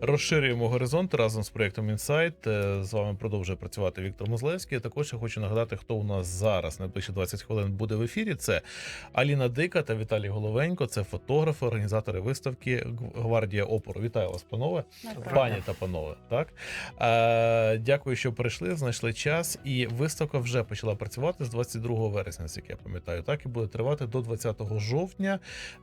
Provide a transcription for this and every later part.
Розширюємо горизонт разом з проєктом Інсайт. Е, З вами продовжує працювати Віктор Мозлевський. Також я хочу нагадати, хто у нас зараз найближчі 20 хвилин буде в ефірі. Це Аліна Дика та Віталій Головенько. Це фотографи, організатори виставки Гвардія опору. Вітаю вас, панове, пані та панове. Так е, дякую, що прийшли, знайшли час. І виставка вже почала працювати з 22 вересня, як я пам'ятаю. Так і буде тривати до 20 жовтня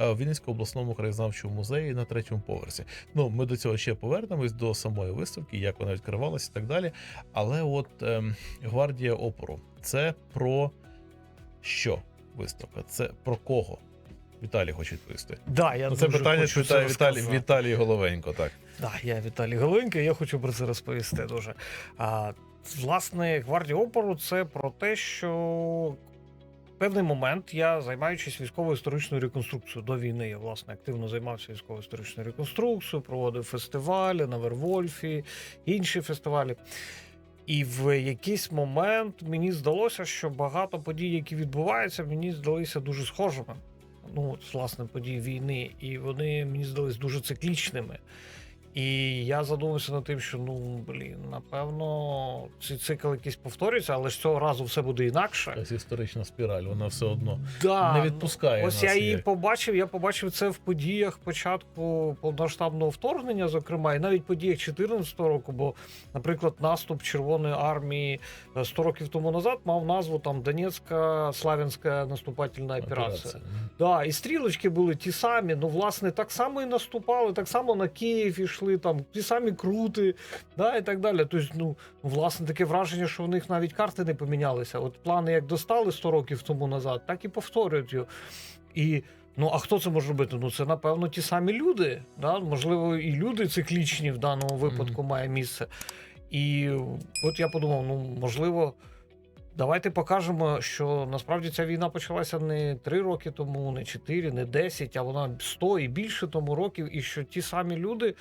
е, в Вінницькому обласному краєзнавчому музеї на третьому поверсі. Ну, ми до цього ще повернемось до самої виставки, як вона відкривалася і так далі. Але от ем, гвардія опору це про що виставка? Це про кого? Віталій хоче відповісти. Да, я Ну, це питання хочу Віталій, це Віталій. Віталій Головенько. Так. Да, я Віталій Голенько, і я хочу про це розповісти дуже. А, власне, гвардія опору це про те, що певний момент я, займаючись військовою історичною реконструкцією до війни, я власне активно займався військовою історичною реконструкцією, проводив фестивалі на Вервольфі, інші фестивалі. І в якийсь момент мені здалося, що багато подій, які відбуваються, мені здалися дуже схожими. Ну, власне, події війни, і вони мені здались дуже циклічними. І я задумався над тим, що ну блін, напевно, цей цикл якийсь повторюється, але ж цього разу все буде інакше. Якась історична спіраль, вона все одно Да, не відпускає ну, Ось нас я її ніяк. побачив. Я побачив це в подіях початку повномасштабного вторгнення, зокрема, і навіть подіях 2014 року. Бо, наприклад, наступ Червоної армії е, 100 років тому назад мав назву там Донецька Славянська наступательна операція. Операція. Да, і стрілочки були ті самі. Ну, власне, так само і наступали, так само на Київ ішли, там ті самі крути, да, і так далі. Тобто, ну, власне, таке враження, що в них навіть карти не помінялися. От плани як достали 100 років тому назад, так і повторюють його. І Ну, а хто це може робити? Ну, це, напевно, ті самі люди. Да? Можливо, і люди циклічні в даному випадку має місце. І от я подумав: ну, можливо, давайте покажемо, що насправді ця війна почалася не 3 роки тому, не 4, не 10, а вона 100 і більше тому років, і що ті самі люди.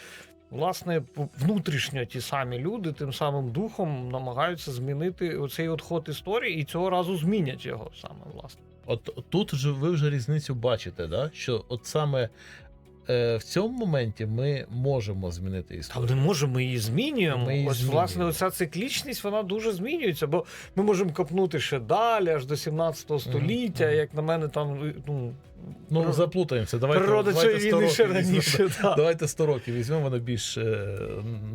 Власне, внутрішньо ті самі люди тим самим духом намагаються змінити оцей от ход історії, і цього разу змінять його саме власне. От тут же ви вже різницю бачите, да? що от саме е, в цьому моменті ми можемо змінити історію. не можемо ми її змінюємо. Ми її Ось змінюємо. власне оця циклічність вона дуже змінюється, бо ми можемо копнути ще далі, аж до 17 століття. мгм. Як на мене, там ну, Ну, природа- заплутаємося. Давайте, природа давайте цієї 100 війни ще років візьмемо. раніше. Да. Давайте 100 років візьмемо, воно більш е,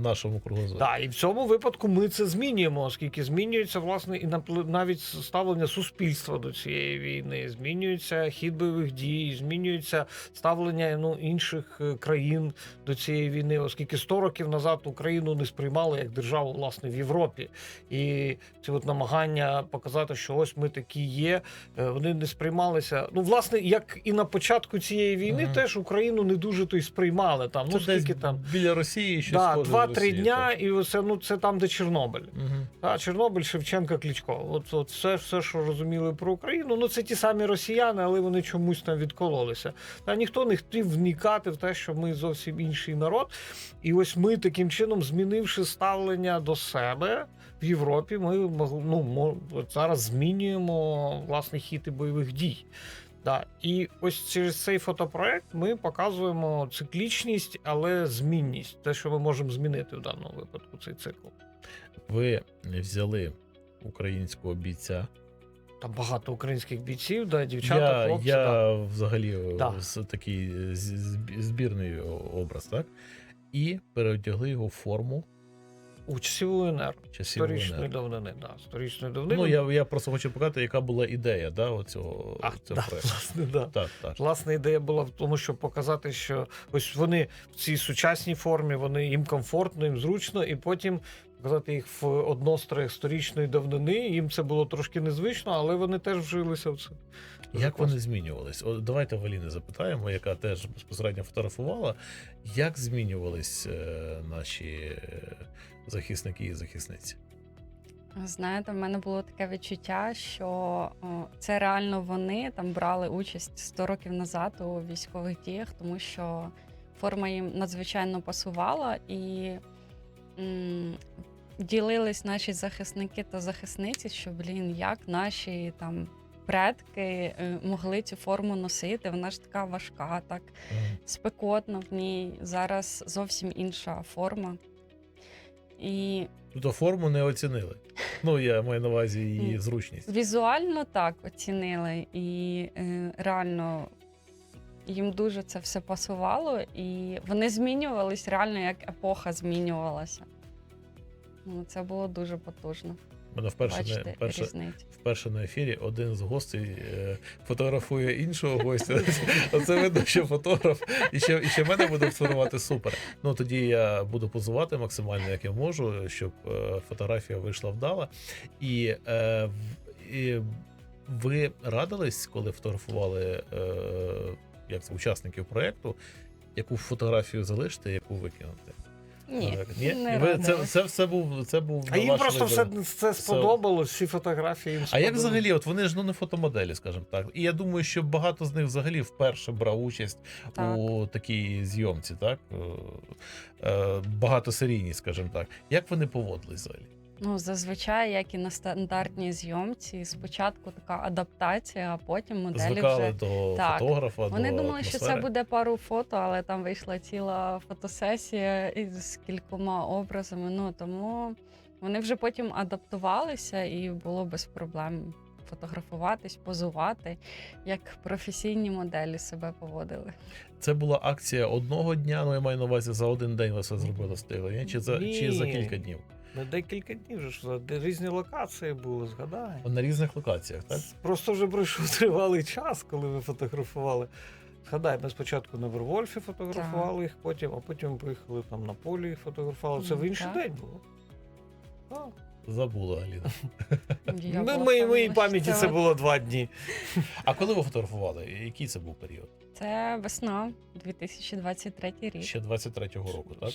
нашому кругозору. Так, і в цьому випадку ми це змінюємо, оскільки змінюється власне і навіть ставлення суспільства до цієї війни, змінюється хід бойових дій, змінюється ставлення ну, інших е, країн до цієї війни, оскільки 100 років назад Україну не сприймали як державу власне в Європі. І ці от намагання показати, що ось ми такі є, е, вони не сприймалися. Ну, власне, як і на початку цієї війни, Мгм. теж Україну не дуже то й сприймали там. Ну десь скільки там. біля Росії щось Да, два-три дня, так. і оце ну це там, де Чорнобиль. Мгм. Та, Чорнобиль, Шевченка, Кличко. От, от все, все, що розуміли про Україну, ну це ті самі росіяни, але вони чомусь там відкололися. Та ніхто не хотів вникати в те, що ми зовсім інший народ. І ось ми таким чином, змінивши ставлення до себе в Європі, ми ну, зараз змінюємо власне хід і бойових дій. Да. І ось через цей фотопроект ми показуємо циклічність, але змінність, те, що ми можемо змінити в даному випадку, цей цикл. Ви взяли українського бійця. Там багато українських бійців, да, дівчата, я хлопці. я да. взагалі Да. такий збірний образ, так? І переодягли його в форму У часів УНР. часів Історичної давнини, да. сторічної давнини. Ну, я, я просто хочу показати, яка була ідея да, оцього, а, цього да, проекту. власне, да. Так, так. Власна ідея була в тому, щоб показати, що ось вони в цій сучасній формі, вони їм комфортно, їм зручно, і потім показати їх в одностроях сторічної давнини. Їм це було трошки незвично, але вони теж вжилися в це. Дуже Як класно. вони змінювались? О, давайте Валіни запитаємо, яка теж безпосередньо фотографувала. Як змінювались е, наші е, захисники і захисниці? Знаєте, в мене було таке відчуття, що о, це реально вони там брали участь 100 років назад у військових діях, тому що форма їм надзвичайно пасувала і ділились наші захисники та захисниці, що блін, як наші там предки е, могли цю форму носити. Вона ж така важка, так спекотно в ній. Зараз зовсім інша форма. І Тобто форму не оцінили. Ну, я маю на увазі її зручність. візуально так оцінили, і е, реально їм дуже це все пасувало, і вони змінювались реально, як епоха змінювалася. Ну, це було дуже потужно. Мене вперше, не, вперше, вперше на ефірі один з гостей е, фотографує іншого гостя. Оце видно, що фотограф і ще, і ще мене буде фотографувати супер. Ну тоді я буду позувати максимально, як я можу, щоб е, фотографія вийшла вдала. І, е, і ви радились, коли фотографували як це, учасників проєкту, яку фотографію залишити, яку викинути? Ні, Так, ні? не Ви, це, це все був це був А на їм ваш просто вибір. все це сподобалось, всі фотографії їм А як сподобались. взагалі, от вони ж ну не фотомоделі, скажімо так. І я думаю, що багато з них взагалі вперше брав участь Так. у такій зйомці, так? Е, е, Багатосерійній, скажімо так. Як вони поводились взагалі? Ну, зазвичай, як і на стандартній зйомці, спочатку така адаптація, а потім моделі Звикали вже. до Так. фотографа, Вони до думали, що це буде пару фото, але там вийшла ціла фотосесія із кількома образами. Ну тому вони вже потім адаптувалися і було без проблем фотографуватись, позувати, як професійні моделі себе поводили. Це була акція одного дня, ну я маю на увазі за один день ви все зробили встигли, ні? Чи за чи за кілька днів? На декілька днів вже ж де різні локації були, згадай. На різних локаціях, так? Просто вже пройшов тривалий час, коли ми фотографували. Згадай, ми спочатку на Вервольфі фотографували їх, потім, а потім поїхали там на полі і фотографували. Це в інший так. день було. Так. Забула Аліна. Я була ми, моїй впевнена, що пам'яті це було два дні. А коли ви фотографували? Який це був період? Це весна 2023 рік. Ще 23-го року, так?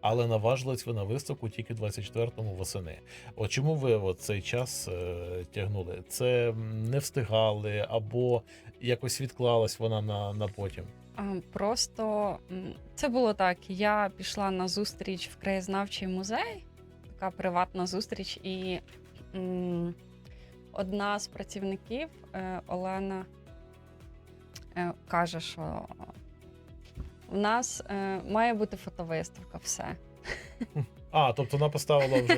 Але наважились ви на виставку тільки 24-му восени. От чому ви от цей час е, тягнули? Це не встигали або якось відклалась вона на, на потім? А, Просто м, це було так. Я пішла на зустріч в краєзнавчий музей, така приватна зустріч, і м, одна з працівників е, Олена е, каже, що у нас е, має бути фотовиставка, все. А, тобто вона поставила вже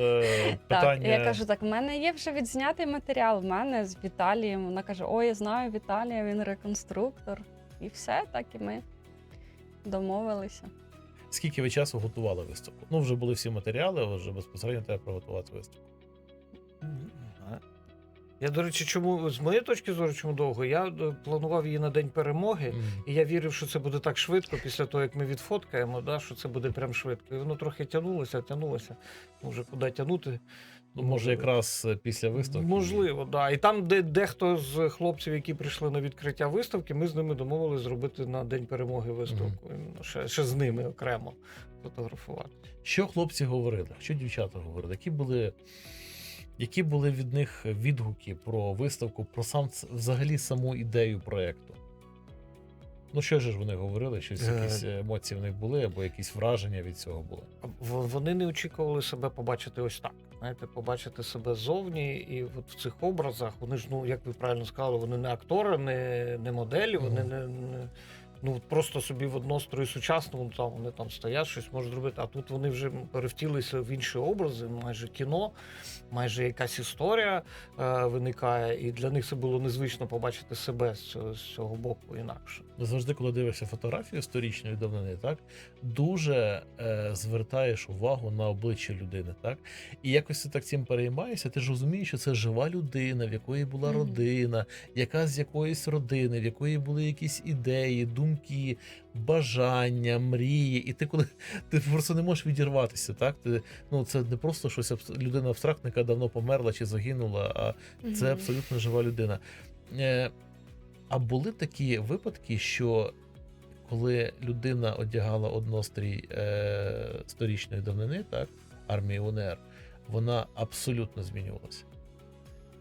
питання. Так, я кажу, так, в мене є вже відзнятий матеріал. В мене з Віталієм. Вона каже: Ой, я знаю Віталія, він реконструктор. І все, так і ми домовилися. Скільки ви часу готували виставку? Ну, вже були всі матеріали, вже безпосередньо треба приготувати виставку. Я, до речі, чому з моєї точки зору, чому довго? Я е, планував її на день перемоги. Мгм. І я вірив, що це буде так швидко після того, як ми відфоткаємо, да, що це буде прям швидко. І воно трохи тягнулося, тягнулося. Може, куди тягнути. Ну, може, якраз е, після виставки. Можливо, да. І там, де дехто з хлопців, які прийшли на відкриття виставки, ми з ними домовилися зробити на день перемоги виставку. Іменно Ще, ще з ними окремо фотографувати. Що хлопці говорили? Що дівчата говорили? Які були, які були від них відгуки про виставку, про сам взагалі саму ідею проєкту? Ну, що ж вони говорили? Щось Е. якісь емоції в них були, або якісь враження від цього були. Вони не очікували себе побачити ось так. Знаєте, побачити себе ззовні, і от в цих образах вони ж, ну як ви правильно сказали, вони не актори, не, не моделі, вони не, не ну просто собі в однострої сучасному там вони там стоять, щось можуть зробити. А тут вони вже перевтілися в інші образи, майже кіно, майже якась історія е, виникає, і для них це було незвично побачити себе з цього, з цього боку інакше. Ну, Завжди, коли дивишся фотографію сторічної давнини, так дуже е, звертаєш увагу на обличчя людини, так і якось ти так цим переймаєшся. Ти ж розумієш, що це жива людина, в якої була Мгм. родина, яка з якоїсь родини, в якої були якісь ідеї, думки, бажання, мрії. І ти коли ти просто не можеш відірватися, так ти ну це не просто щось людина абстрактна, яка давно померла чи загинула, а це абсолютно жива людина. Е, а були такі випадки, що коли людина одягала однострій е, сторічної давнини, так, армії УНР, вона абсолютно змінювалася.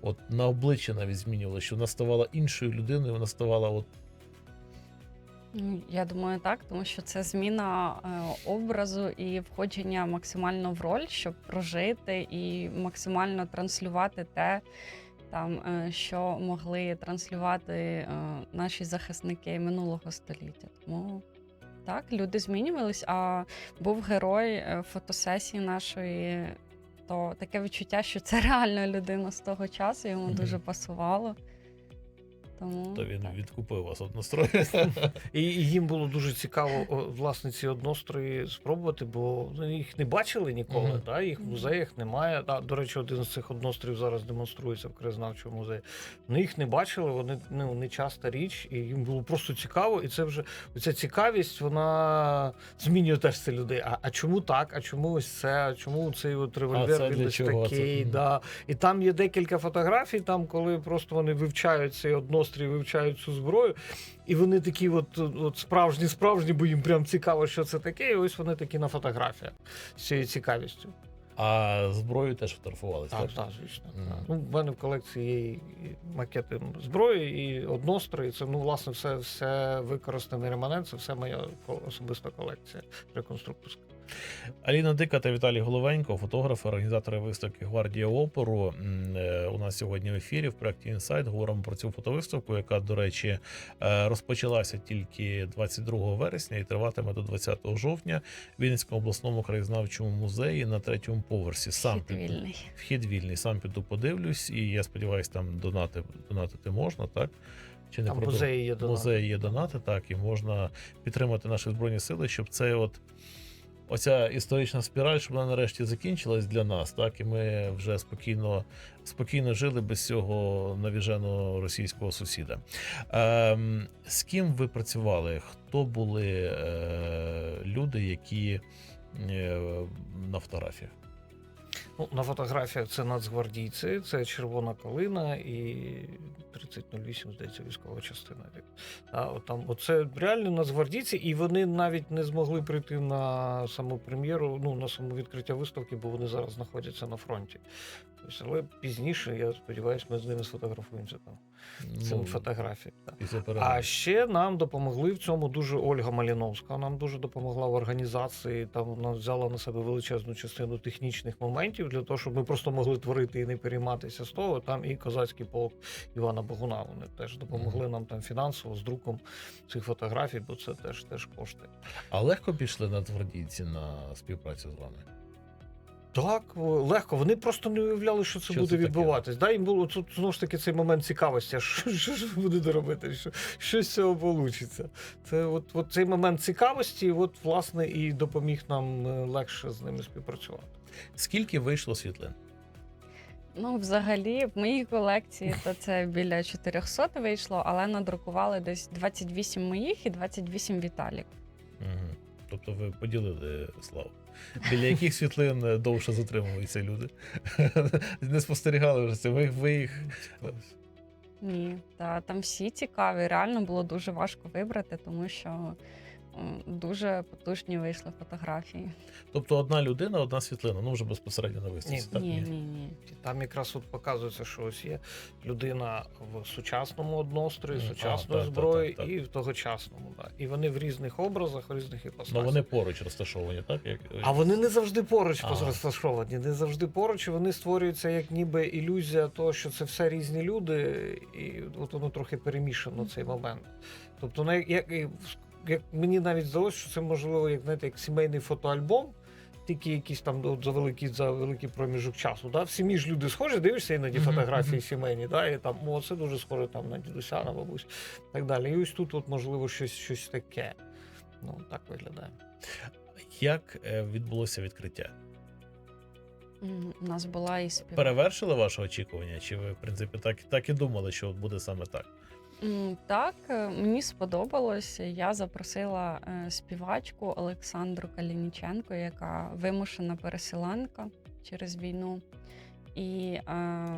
От на обличчя навіть змінювалася, що вона ставала іншою людиною, вона ставала от Я думаю, так, тому що це зміна е, образу і входження максимально в роль, щоб прожити і максимально транслювати те, там е, що могли транслювати е, наші захисники минулого століття. Тому так, люди змінювались. А був герой фотосесії нашої. То таке відчуття, що це реально людина з того часу, йому Мгм. дуже пасувало. Тому То він так. відкупив вас однострої. І, і їм було дуже цікаво власне ці однострої спробувати, бо ну, їх не бачили ніколи. Мгм. Да? Їх в музеях немає. А, до речі, один з цих одностроїв зараз демонструється в краєзнавчому музеї. Ну, їх не бачили, вони ну, не часта річ, і їм було просто цікаво. І це вже оця цікавість, вона змінює теж це людей. А, а чому так? А чому ось це? А чому цей от це револьвер він ось чого це? такий? Мгм. Да. І там є декілька фотографій, там, коли просто вони вивчають цей однострій, вивчають цю зброю. І вони такі, от, от справжні, справжні, бо їм прям цікаво, що це таке. І ось вони такі на фотографіях з цією цікавістю. А зброю теж фотографувалися. Так, так, звісно. Так. Ну, в мене в колекції є і макети зброї, і однострої. Це ну, власне, все, все використаний реманент, це все моя особиста колекція реконструкторська. Аліна Дика та Віталій Головенько, фотографи, організатори виставки Гвардія опору. е, У нас сьогодні в ефірі в проєкті Інсайт говоримо про цю фотовиставку, яка, до речі, е, розпочалася тільки 22 вересня і триватиме до 20 жовтня в Вінницькому обласному краєзнавчому музеї на третьому поверсі. Сам Вхід піду- вільний. вхід вільний. Сам піду подивлюсь, і я сподіваюся, там донати донатити можна, так? Чи не музеї є в до музеї є донати, так, і можна підтримати наші збройні сили, щоб це от. Оця історична спіраль, щоб вона нарешті закінчилась для нас, так і ми вже спокійно, спокійно жили без цього навіженого російського сусіда. Е, з ким ви працювали? Хто були е, люди, які е, на фотографіях? Ну, на фотографіях це нацгвардійці, це червона калина і 3008, здається, військова частина. А, от там, оце реально нацгвардійці, і вони навіть не змогли прийти на саму прем'єру, ну на саму відкриття виставки, бо вони зараз знаходяться на фронті. Тобто, але пізніше, я сподіваюся, ми з ними сфотографуємося там. Це Ну, фотографії. А ще нам допомогли в цьому дуже Ольга Маліновська. Нам дуже допомогла в організації. Там вона взяла на себе величезну частину технічних моментів для того, щоб ми просто могли творити і не перейматися з того. Там і козацький полк Івана Богуна. Вони теж допомогли нам там фінансово з друком цих фотографій, бо це теж теж кошти. А легко пішли нацгвардійці на співпрацю з вами? Так, легко. Вони просто не уявляли, що це Що буде це відбуватись. Да, їм було тут знову ж таки цей момент цікавості. Що, що ж ви будете робити? Що, що з цього вийде? Це от, от цей момент цікавості, от, власне, і допоміг нам е, легше з ними співпрацювати. Скільки вийшло світлин? Ну, взагалі, в моїй колекції то це біля 400 вийшло, але надрукували десь 28 моїх і 28 Віталік. Угу. Тобто ви поділили славу. Біля яких світлин е, довше затримуються люди? Не спостерігали вже це. Ви, ви їх. Ні, та там всі цікаві. Реально було дуже важко вибрати, тому що дуже потужні вийшли фотографії. Тобто одна людина, одна світлина, ну вже безпосередньо на виставці. Ні. так? ні, ні, ні. Там якраз от показується, що ось є людина в сучасному однострої, Мгм. сучасної А, так, зброї так, так, так. і в тогочасному. Да. І вони в різних образах, в різних іпостасях. Ну вони поруч розташовані, так? Як... А вони не завжди поруч Ага. розташовані, не завжди поруч, і вони створюються як ніби ілюзія того, що це все різні люди, і от воно трохи перемішано цей момент. Тобто, ну, як, як, як мені навіть здалося, що це можливо як знаєте, як сімейний фотоальбом. Тільки якийсь там от, за великий за великий проміжок часу. Да? В сім'ї ж люди схожі, дивишся іноді фотографії сімейні, да? і там о, це дуже схоже там на дідуся, на бабусь, і так далі. І ось тут, от, можливо, щось, щось таке. Ну, так виглядає. Як е, відбулося відкриття? У нас була і спів... Перевершили ваше очікування? Чи ви, в принципі, так, так і думали, що буде саме так? Так, е, мені сподобалось. Я запросила е, співачку Олександру Калініченко, яка вимушена переселенка через війну. І е,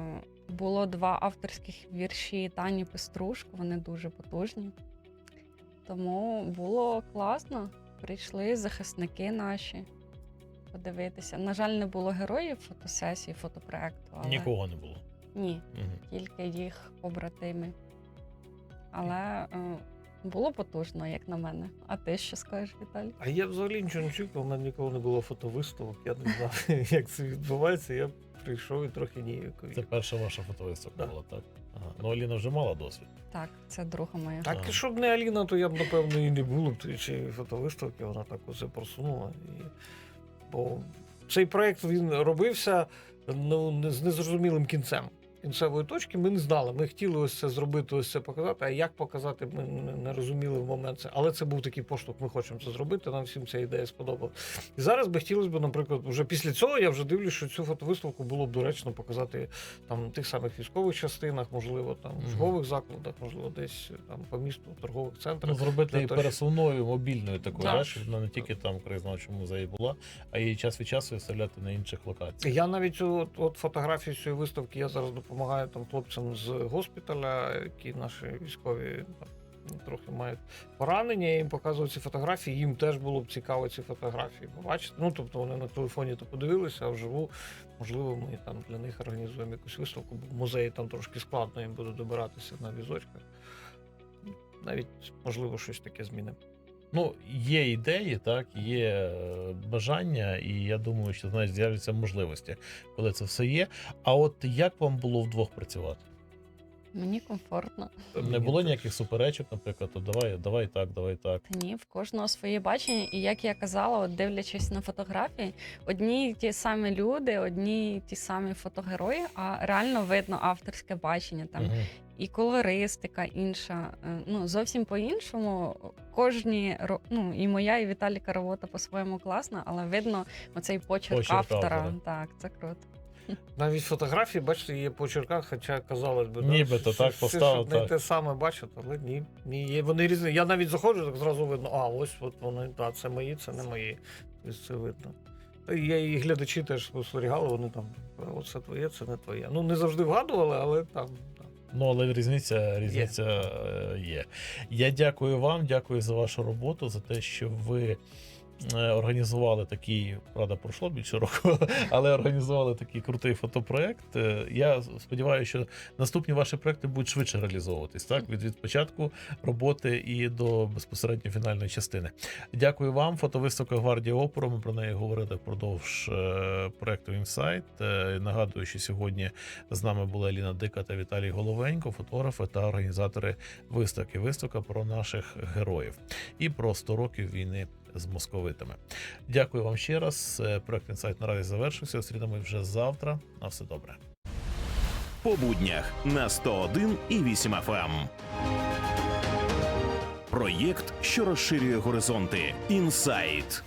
було два авторських вірші Тані Пеструшко, вони дуже потужні. Тому було класно. Прийшли захисники наші подивитися. На жаль, не було героїв фотосесії, фотопроекту. Але... Нікого не було. Ні, Угу. тільки їх побратими. Але е, Було потужно, як на мене. А ти що скажеш, Віталій? А я взагалі нічого не чув, бо в мене ніколи не було фотовиставок, я не знав, як це відбувається. Я прийшов і трохи ніякові. Це перша ваша фотовиставка Да. була, так? Ага. Ну, Аліна вже мала досвід. Так, це друга моя. Так, Ага. і щоб не Аліна, то я б, напевно, і не було б чи фотовиставки, вона так усе просунула. І... Бо цей проєкт він робився ну, не- з незрозумілим кінцем. Кінцевої точки ми не знали. Ми хотіли ось це зробити, ось це показати. А як показати, ми не- розуміли в момент це. Але це був такий поштовх, ми хочемо це зробити. Нам всім ця ідея сподобалась. І зараз би хотілося б, наприклад, вже після цього я вже дивлюсь, що цю фотовиставку було б доречно показати там тих самих військових частинах, можливо, там в Мгм. закладах, можливо, десь там по місту, в торгових Ну, центрах. зробити її пересувною, мобільною такою, Так. да, щоб вона не тільки там в краєзнавчому музеї була, а її час від часу виставляти на інших локаціях. Я навіть от, от фотографії цієї виставки я зараз допомагаю там хлопцям з госпіталя, які наші військові трохи мають поранення. Я їм показую ці фотографії. Їм теж було б цікаво ці фотографії побачити. Ну тобто вони на телефоні то подивилися, а вживу, можливо, ми там для них організуємо якусь виставку, бо в музеї там трошки складно їм буде добиратися на візочках. Навіть можливо щось таке змінимо. Ну, є ідеї, так, є е, бажання, і я думаю, що знаєш, з'являться можливості, коли це все є. А от як вам було вдвох працювати? Мені комфортно. Не було ніяких суперечок, наприклад, то давай, давай так, давай так. Та ні, в кожного своє бачення. І як я казала, от дивлячись на фотографії, одні й ті самі люди, одні й ті самі фотогерої, а реально видно авторське бачення. Там Мгм. І колористика інша. е, Ну зовсім по-іншому. Кожні ну і моя, і Віталіка робота по-своєму класна, але видно оцей почерк, Почерк автора. автора. Так, це круто. Навіть фотографії, бачите, є по черках, хоча казалось би, Нібито так поставив, не так. те саме бачать, але ні, ні, є вони різні. Я навіть заходжу, так зразу видно, а ось от вони, так, це мої, це не мої. Це видно. Я і глядачі теж спостерігали, вони там, оце твоє, це не твоє. Ну, не завжди вгадували, але там. Ну, але різниця, різниця є. є. Я дякую вам, дякую за вашу роботу, за те, що ви е, організували такий, правда, пройшло більше року, але організували такий крутий фотопроект. Е, Я сподіваюся, що наступні ваші проекти будуть швидше реалізовуватись, так? Від, від початку роботи і до безпосередньо фінальної частини. Дякую вам. Фотовиставка Гвардія Опору. Ми про неї говорили впродовж е, проекту Інсайт. Е, Нагадую, що сьогодні з нами була Еліна Дика та Віталій Головенько, фотографи та організатори виставки. Виставка про наших героїв і про 100 років війни з московитами. Дякую вам ще раз. Е, Проект Інсайт наразі завершився. Зустрінемось вже завтра. На все добре. по буднях на 101 і 8 FM. Проєкт, що розширює горизонти. Інсайт.